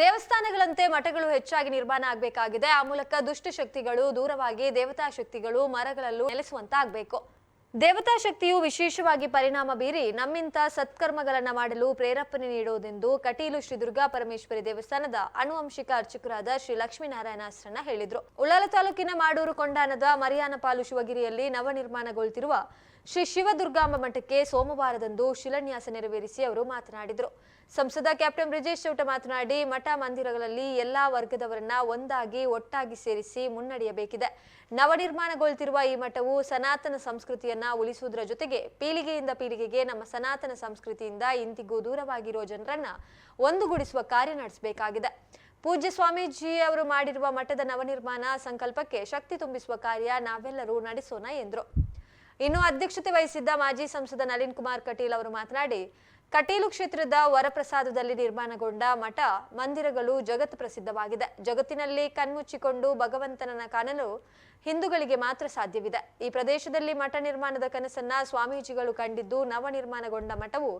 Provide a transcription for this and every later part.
ದೇವಸ್ಥಾನಗಳಂತೆ ಮಠಗಳು ಹೆಚ್ಚಾಗಿ ನಿರ್ಮಾಣ ಆಗಬೇಕಾಗಿದೆ. ಆ ಮೂಲಕ ದುಷ್ಟಶಕ್ತಿಗಳು ದೂರವಾಗಿ ದೇವತಾ ಶಕ್ತಿಗಳು ಮರಗಳಲ್ಲೂ ನೆಲೆಸುವಂತಾಗಬೇಕು. ದೇವತಾ ಶಕ್ತಿಯು ವಿಶೇಷವಾಗಿ ಪರಿಣಾಮ ಬೀರಿ ನಮ್ಮಿಂತ ಸತ್ಕರ್ಮಗಳನ್ನ ಮಾಡಲು ಪ್ರೇರೇಪಣೆ ನೀಡುವುದೆಂದು ಕಟೀಲು ಶ್ರೀ ದುರ್ಗಾ ಪರಮೇಶ್ವರಿ ದೇವಸ್ಥಾನದ ಅನುವಂಶಿಕ ಅರ್ಚಕರಾದ ಶ್ರೀ ಲಕ್ಷ್ಮೀನಾರಾಯಣ ಹೇಳಿದ್ರು. ಉಳ್ಳಾಲ ತಾಲೂಕಿನ ಮಾಡೂರು ಕೊಂಡಾನದ ಮರಿಯಾನಪಾಲು ಶಿವಗಿರಿಯಲ್ಲಿ ನವನಿರ್ಮಾಣಗೊಳ್ತಿರುವ ಶ್ರೀ ಶಿವದುರ್ಗಾಂಬ ಮಠಕ್ಕೆ ಸೋಮವಾರದಂದು ಶಿಲಾನ್ಯಾಸ ನೆರವೇರಿಸಿ ಅವರು ಮಾತನಾಡಿದರು. ಸಂಸದ ಕ್ಯಾಪ್ಟನ್ ಬ್ರಿಜೇಶ್ ಚೌಟ ಮಾತನಾಡಿ, ಮಠ ಮಂದಿರಗಳಲ್ಲಿ ಎಲ್ಲಾ ವರ್ಗದವರನ್ನ ಒಂದಾಗಿ ಒಟ್ಟಾಗಿ ಸೇರಿಸಿ ಮುನ್ನಡೆಯಬೇಕಿದೆ. ನವನಿರ್ಮಾಣಗೊಳ್ತಿರುವ ಈ ಮಠವು ಸನಾತನ ಸಂಸ್ಕೃತಿಯನ್ನ ಉಳಿಸುವುದರ ಜೊತೆಗೆ ಪೀಳಿಗೆಯಿಂದ ಪೀಳಿಗೆಗೆ ನಮ್ಮ ಸನಾತನ ಸಂಸ್ಕೃತಿಯಿಂದ ಇಂದಿಗೂ ದೂರವಾಗಿರೋ ಜನರನ್ನ ಒಂದುಗೂಡಿಸುವ ಕಾರ್ಯ ನಡೆಸಬೇಕಾಗಿದೆ. ಪೂಜ್ಯ ಸ್ವಾಮೀಜಿ ಅವರು ಮಾಡಿರುವ ಮಠದ ನವನಿರ್ಮಾಣ ಸಂಕಲ್ಪಕ್ಕೆ ಶಕ್ತಿ ತುಂಬಿಸುವ ಕಾರ್ಯ ನಾವೆಲ್ಲರೂ ನಡೆಸೋಣ ಎಂದರು. ಇನ್ನು ಅಧ್ಯಕ್ಷತೆ ವಹಿಸಿದ್ದ ಮಾಜಿ ಸಂಸದ ನಳಿನ್ ಕುಮಾರ್ ಕಟೀಲ್ ಅವರು ಮಾತನಾಡಿ ಕಟೀಲು ಕ್ಷೇತ್ರದ ವರಪ್ರಸಾದದಲ್ಲಿ ನಿರ್ಮಾಣಗೊಂಡ ಮಠ, ಮಂದಿರಗಳು ಜಗತ್ ಪ್ರಸಿದ್ಧವಾಗಿದೆ. ಜಗತ್ತಿನಲ್ಲಿ ಕಣ್ಮುಚ್ಚಿಕೊಂಡು ಭಗವಂತನನ್ನ ಕಾಣಲು ಹಿಂದೂಗಳಿಗೆ ಮಾತ್ರ ಸಾಧ್ಯವಿದೆ. ಈ ಪ್ರದೇಶದಲ್ಲಿ ಮಠ ನಿರ್ಮಾಣದ ಕನಸನ್ನ ಸ್ವಾಮೀಜಿಗಳು ಕಂಡಿದ್ದು, ನವ ನಿರ್ಮಾಣಗೊಂಡ ಮಠವು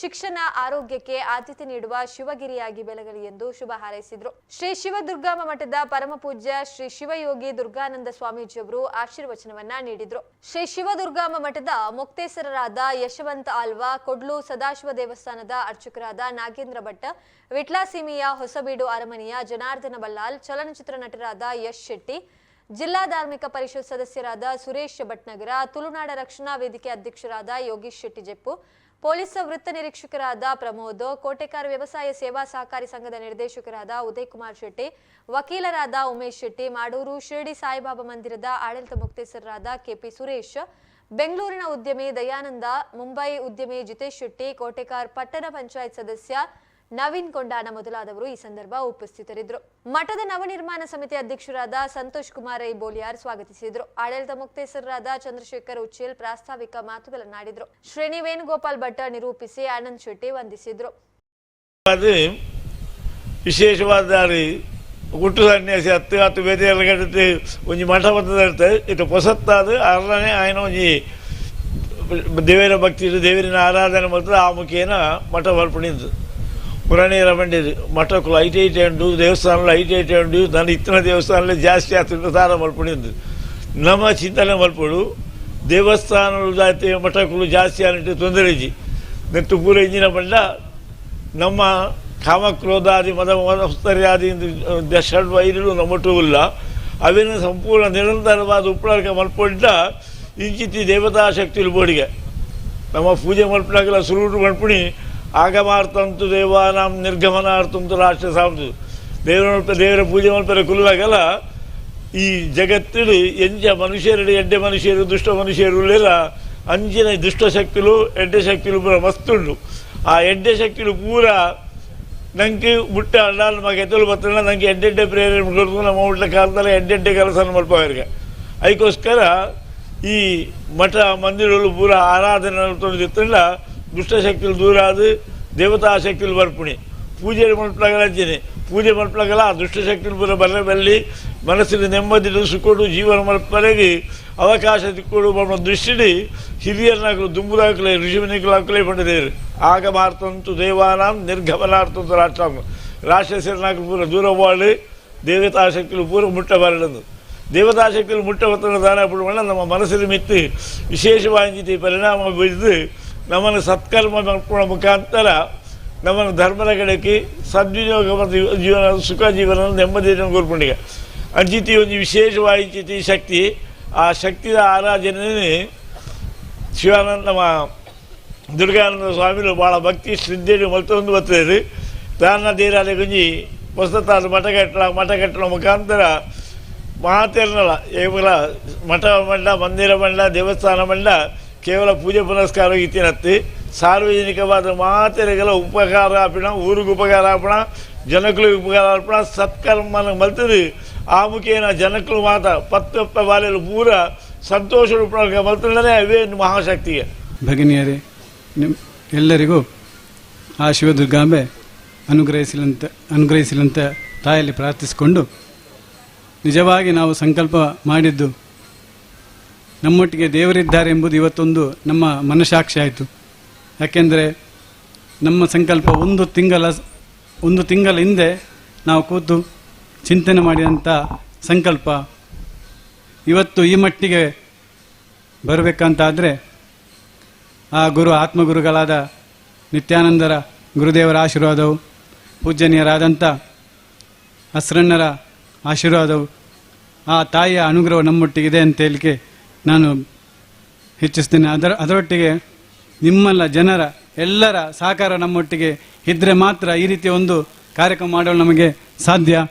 ಶಿಕ್ಷಣ, ಆರೋಗ್ಯಕ್ಕೆ ಆದ್ಯತೆ ನೀಡುವ ಶಿವಗಿರಿಯಾಗಿ ಬೆಳಗಲಿ ಎಂದು ಶುಭ ಹಾರೈಸಿದ್ರು. ಶ್ರೀ ಶಿವದುರ್ಗಾಮ ಮಠದ ಪರಮ ಪೂಜ್ಯ ಶ್ರೀ ಶಿವಯೋಗಿ ದುರ್ಗಾನಂದ ಸ್ವಾಮೀಜಿಯವರು ಆಶೀರ್ವಚನವನ್ನ ನೀಡಿದ್ರು. ಶ್ರೀ ಶಿವದುರ್ಗಾಮ ಮಠದ ಮುಕ್ತೇಸರರಾದ ಯಶವಂತ ಆಲ್ವಾ ಕೊಡ್ಲು ಸದಾಶಿವ ದೇವಸ್ಥಾನದ ಅರ್ಚಕರಾದ ನಾಗೇಂದ್ರ ಭಟ್ಟ ವಿಟ್ಲಾಸೀಮೆಯ ಹೊಸಬೀಡು ಅರಮನೆಯ ಜನಾರ್ದನ ಬಲ್ಲಾಲ್ ಚಲನಚಿತ್ರ ನಟರಾದ ಯಶ್ ಶೆಟ್ಟಿ, ಜಿಲ್ಲಾ ಧಾರ್ಮಿಕ ಪರಿಷತ್ ಸದಸ್ಯರಾದ ಸುರೇಶ್ ಭಟ್ನಗರ, ತುಳುನಾಡ ರಕ್ಷಣಾ ವೇದಿಕೆ ಅಧ್ಯಕ್ಷರಾದ ಯೋಗೀಶ್ ಶೆಟ್ಟಿ ಜೆಪ್ಪು, ಪೊಲೀಸ್ ವೃತ್ತ ನಿರೀಕ್ಷಕರಾದ ಪ್ರಮೋದ್, ಕೋಟೆಕಾರ್ ವ್ಯವಸಾಯ ಸೇವಾ ಸಹಕಾರಿ ಸಂಘದ ನಿರ್ದೇಶಕರಾದ ಉದಯ್ ಕುಮಾರ್ ಶೆಟ್ಟಿ, ವಕೀಲರಾದ ಉಮೇಶ್ ಶೆಟ್ಟಿ, ಮಾಡೂರು ಶಿರಡಿ ಸಾಯಿಬಾಬಾ ಮಂದಿರದ ಆಡಳಿತ ಮುಕ್ತೇಸರಾದ ಕೆಪಿ ಸುರೇಶ್ ಬೆಂಗಳೂರಿನ ಉದ್ಯಮಿ ದಯಾನಂದ, ಮುಂಬೈ ಉದ್ಯಮಿ ಜಿತೇಶ್ ಶೆಟ್ಟಿ, ಕೋಟೆಕಾರ್ ಪಟ್ಟಣ ಪಂಚಾಯತ್ ಸದಸ್ಯ ನವೀನ್ ಕೊಂಡಾನ ಮೊದಲಾದವರು ಈ ಸಂದರ್ಭ ಉಪಸ್ಥಿತರಿದ್ದರು. ಮಠದ ನವನಿರ್ಮಾಣ ಸಮಿತಿ ಅಧ್ಯಕ್ಷರಾದ ಸಂತೋಷ್ ಕುಮಾರ್ ರೈ ಬೋಲಿಯಾರ್ ಸ್ವಾಗತಿಸಿದ್ರು. ಆಡಳಿತ ಮುಕ್ತೇಸರಾದ ಚಂದ್ರಶೇಖರ್ ಉಚ್ಚಿಲ್ ಪ್ರಾಸ್ತಾವಿಕ ಮಾತುಗಳನ್ನಾಡಿದ್ರು. ಶ್ರೇಣಿ ವೇಣುಗೋಪಾಲ್ ಭಟ್ ನಿರೂಪಿಸಿ ಆನಂದ್ ಶೆಟ್ಟಿ ವಂದಿಸಿದ್ರು. ವಿಶೇಷವಾದ ಹುಟ್ಟು ಸನ್ಯಾಸಿ ಹತ್ತು ಹತ್ತು ಬೇತೆ ಎಲ್ಲ ಕಟ್ಟಿತ್ತು ಒಂಜಿ ಮಠ ಬರ್ತದೆ ಇಟ್ಟು ಪೊಸತ್ತಾದ ಅರ್ಲನೆ ಆಯ್ನ ಒಂಜಿ ದೇವರ ಭಕ್ತಿ ದೇವರಿನ ಆರಾಧನೆ ಮಾಡ್ತದೆ ಆ ಮುಖೇನ ಮಠ ಬರ್ಪಣಿದ್ದು ಪುರಾಣಿಯರ ಬಂಡಿದ್ದು ಮಠಕ್ಕೂ ಐಟಿ ಐಟಿ ಉಂಡು, ದೇವಸ್ಥಾನಗಳು ಐಟಿ ಐಟಿ ಉಂಡು, ನಾನು ಇತ್ತಿನ ದೇವಸ್ಥಾನದಲ್ಲಿ ಜಾಸ್ತಿ ಆಗ್ತದೆ ಸಾರ ಮಲ್ಪಣಿದ್ದು ನಮ್ಮ ಚಿಂತನೆ ಮಲ್ಪಡು ದೇವಸ್ಥಾನಗಳು ಜಾತಿ ಮಠಗಳು ಜಾಸ್ತಿ ಅನ್ನಿಟ್ಟು ತೊಂದರೆ ಇಜ್ಜಿ ನೆಟ್ಟು ಪೂರ ಇಂಜಿನ ಬಂಡ ನಮ್ಮ ಕಾಮಕ್ರೋಧಾದಿ, ಮದ ಮನಸ್ತರ್ಯಾದಿ ನಮಟು ಇಲ್ಲ. ಅವೇನು ಸಂಪೂರ್ಣ ನಿರಂತರವಾದ ಉಪ್ಪಳಕ ಮಲ್ಪೊಂಡ ಇಂಚಿತಿ ದೇವತಾ ಶಕ್ತಿಲು ಬೋಡಿಗೆ ನಮ್ಮ ಪೂಜೆ ಮಲ್ಪನಾಗೆಲ್ಲ ಸುರುಟು ಮಲ್ಪುಣಿ, ಆಗಮಾರ್ತಂತು ದೇವಾನಾಂ ನಿರ್ಗಮನಾರ್ಥಂತು ಸಾಮಂತು ದೇವರ ಮಲ್ಪ, ದೇವರ ಪೂಜೆ ಮಲ್ಪರೆ ಕುಲ್ಲಾಗಲ್ಲ ಈ ಜಗತ್ತಿಡು ಎಂಜ ಮನುಷ್ಯರಡು, ಎಡ್ಡೆ ಮನುಷ್ಯರು, ದುಷ್ಟ ಮನುಷ್ಯರು ಇಲ್ಲ ಅಂಜಿನ ದುಷ್ಟ ಶಕ್ತಿಲು, ಎಡ್ಡೆ ಶಕ್ತಿಲು ಪೂರ ಮಸ್ತುಂಡು ಆ ಎಡ್ಡೆ ಶಕ್ತಿಲು ಪೂರ ನಂಗೆ ಮುಟ್ಟ ಅಲ್ಲಾಲ್ ಮಗ ಎತ್ತಲು ಬರ್ತಾನೆ, ನಂಗೆ ಎಡ್ಡೆಡ್ಡೆ ಪ್ರೇರಣೆ ಕೊಡ್ತು ನಮ್ಮ ಊಟ ಕಾಲದಲ್ಲಿ ಎಡ್ಡೆಡ್ಡೆ ಕೆಲಸ ಮಲ್ಪವರಿಗೆ ಅದಕ್ಕೋಸ್ಕರ ಈ ಮಠ, ಮಂದಿರಗಳು ಪೂರ ಆರಾಧನೆ ತೊಂದಿತ್ತಲ್ಲ ದುಷ್ಟಶಕ್ತಿಲು ದೂರ ದೇವತಾ ಶಕ್ತಿಲು ಬರ್ಪುಣಿ. ಪೂಜೆ ಮಲ್ಪಲಾಗಲಂಚನೆ ಪೂಜೆ ಮಲ್ಪಲಾಗಲ್ಲ ಆ ದುಷ್ಟಶಕ್ತಿಲು ಪೂರ ಬರ ಬಲ್ಲಿ ಮನಸ್ಸಿನ ನೆಮ್ಮದಿ ಸುಕೊಡು ಜೀವನ ಮಲ್ಪಲೆಗೆ ಅವಕಾಶ ತಿಕ್ಕೊಂಡು ನಮ್ಮ ದೃಷ್ಟಿಡಿ ಹಿರಿಯರನ್ನಾಗಲು, ದುಂಬುದಾಗಲೇ ಋಷಿಮನಿಗಳು ಹಾಕಲೇ ಪಡೆದೇರು ಆಗ ಮಾರ್ತಂತು ದೇವಾನಾಂ ನಿರ್ಗಮನಾರ್ಥಂತು ರಾಷ್ಟ್ರ ರಾಕ್ಷಸರನ್ನಾಗಲು ಪೂರ ದೂರ ದೇವತಾ ಶಕ್ತಿಲು ಪೂರ ಮುಟ್ಟ ಬರಡದು ದೇವತಾ ಶಕ್ತಿಲು ಮುಟ್ಟ ಒತ್ತಡ ದಾನ ಬಿಡುವಣ ನಮ್ಮ ಮನಸ್ಸಿನ ಮಿತ್ತಿ ವಿಶೇಷವಾಗಿ ಪರಿಣಾಮ ಬೀರಿದು ನಮ್ಮನ್ನು ಸತ್ಕರ್ಮ ಮಾಡ್ಕೊಳ್ಳೋ ಮುಖಾಂತರ ನಮ್ಮನ್ನು ಧರ್ಮದ ಕಡೆಗೆ ಸದ್ವಿನಿಯೋಗ ಮತ್ತು ಜೀವನ, ಸುಖ ಜೀವನ ನೆಮ್ಮದಿಯನ್ನು ಕೋರ್ಕೊಂಡಿಗ ಅಂಚಿತಿ ಒಂದು ವಿಶೇಷವಾಯಿತಿ ಶಕ್ತಿ. ಆ ಶಕ್ತಿಯ ಆರಾಧನೆ ಶಿವಾನಂದ ನಮ್ಮ ದುರ್ಗಾನಂದ ಸ್ವಾಮಿಗಳು ಭಾಳ ಭಕ್ತಿ ಶ್ರದ್ಧೆಯನ್ನು ಮತ್ತೊಂದು ಬರ್ತದೆ. ತಾನ ತೀರಾಲೆ ಗುಂಜಿ ಹೊಸತಾದ ಮಠ ಕಟ್ಟಲ ಮಠ ಕಟ್ಟಲ ಮುಖಾಂತರ ಮಾತೇನಲ್ಲ ಕೇವಲ ಮಠ ಮಂಡ ಮಂದಿರ ಮಂಡ ದೇವಸ್ಥಾನ ಮಂಡ ಕೇವಲ ಪೂಜೆ ಪುನಸ್ಕಾರ ಇತ್ತಿನತ್ತಿ ಸಾರ್ವಜನಿಕವಾದ ಮಾತೆರೆಗೆಲ್ಲ ಉಪಕಾರ ಅಪಣ ಊರಿಗೆ ಉಪಕಾರ ಆಪಣ ಜನಗಳಿಗೆ ಉಪಕಾರ ಅರ್ಪಣ, ಸತ್ಕರ್ಮನ ಮಲ್ತದೆ. ಆ ಮುಖೇನ ಜನಕ್ಕಳು ಮಾತ ಪತ್ತಪ್ಪ ಬಾಲೆಲು ಪೂರ ಸಂತೋಷ ರೂಪ ಮಲ್ತಂಡನೆ ಅವೇ ಮಹಾಶಕ್ತಿಗೆ. ಭಗಿನಿಯರೇ, ನಿಮ್ ಎಲ್ಲರಿಗೂ ಆ ಶಿವದುರ್ಗಾಂಬೆ ಅನುಗ್ರಹಿಸಲಂತ ಅನುಗ್ರಹಿಸಲಂತ ತಾಯಲ್ಲಿ ಪ್ರಾರ್ಥಿಸಿಕೊಂಡು ನಿಜವಾಗಿ ನಾವು ಸಂಕಲ್ಪ ಮಾಡಿದ್ದು ನಮ್ಮೊಟ್ಟಿಗೆ ದೇವರಿದ್ದಾರೆ ಎಂಬುದು ಇವತ್ತೊಂದು ನಮ್ಮ ಮನಸಾಕ್ಷಿ ಆಯಿತು. ಯಾಕೆಂದರೆ ನಮ್ಮ ಸಂಕಲ್ಪ ಒಂದು ತಿಂಗಳ ಒಂದು ತಿಂಗಳ ಹಿಂದೆ ನಾವು ಕೂತು ಚಿಂತನೆ ಮಾಡಿದಂಥ ಸಂಕಲ್ಪ ಇವತ್ತು ಈ ಮಟ್ಟಿಗೆ ಬರಬೇಕಂತಾದರೆ ಆ ಗುರು ಆತ್ಮಗುರುಗಳಾದ ನಿತ್ಯಾನಂದರ ಗುರುದೇವರ ಆಶೀರ್ವಾದವು ಪೂಜನೀಯರಾದಂಥ ಹಸ್ರಣ್ಣರ ಆಶೀರ್ವಾದವು, ಆ ತಾಯಿಯ ಅನುಗ್ರಹ ನಮ್ಮೊಟ್ಟಿಗಿದೆ ಅಂತ ಹೇಳಿಕೆ ನಾನು ಹೆಚ್ಚಿಸ್ತೇನೆ. ಅದರ, ಅದರೊಟ್ಟಿಗೆ ನಿಮ್ಮೆಲ್ಲ ಜನರ ಎಲ್ಲರ ಸಹಕಾರ ನಮ್ಮೊಟ್ಟಿಗೆ ಇದ್ದರೆ ಮಾತ್ರ ಈ ರೀತಿಯ ಒಂದು ಕಾರ್ಯಕ್ರಮ ಮಾಡಲು ನಮಗೆ ಸಾಧ್ಯ.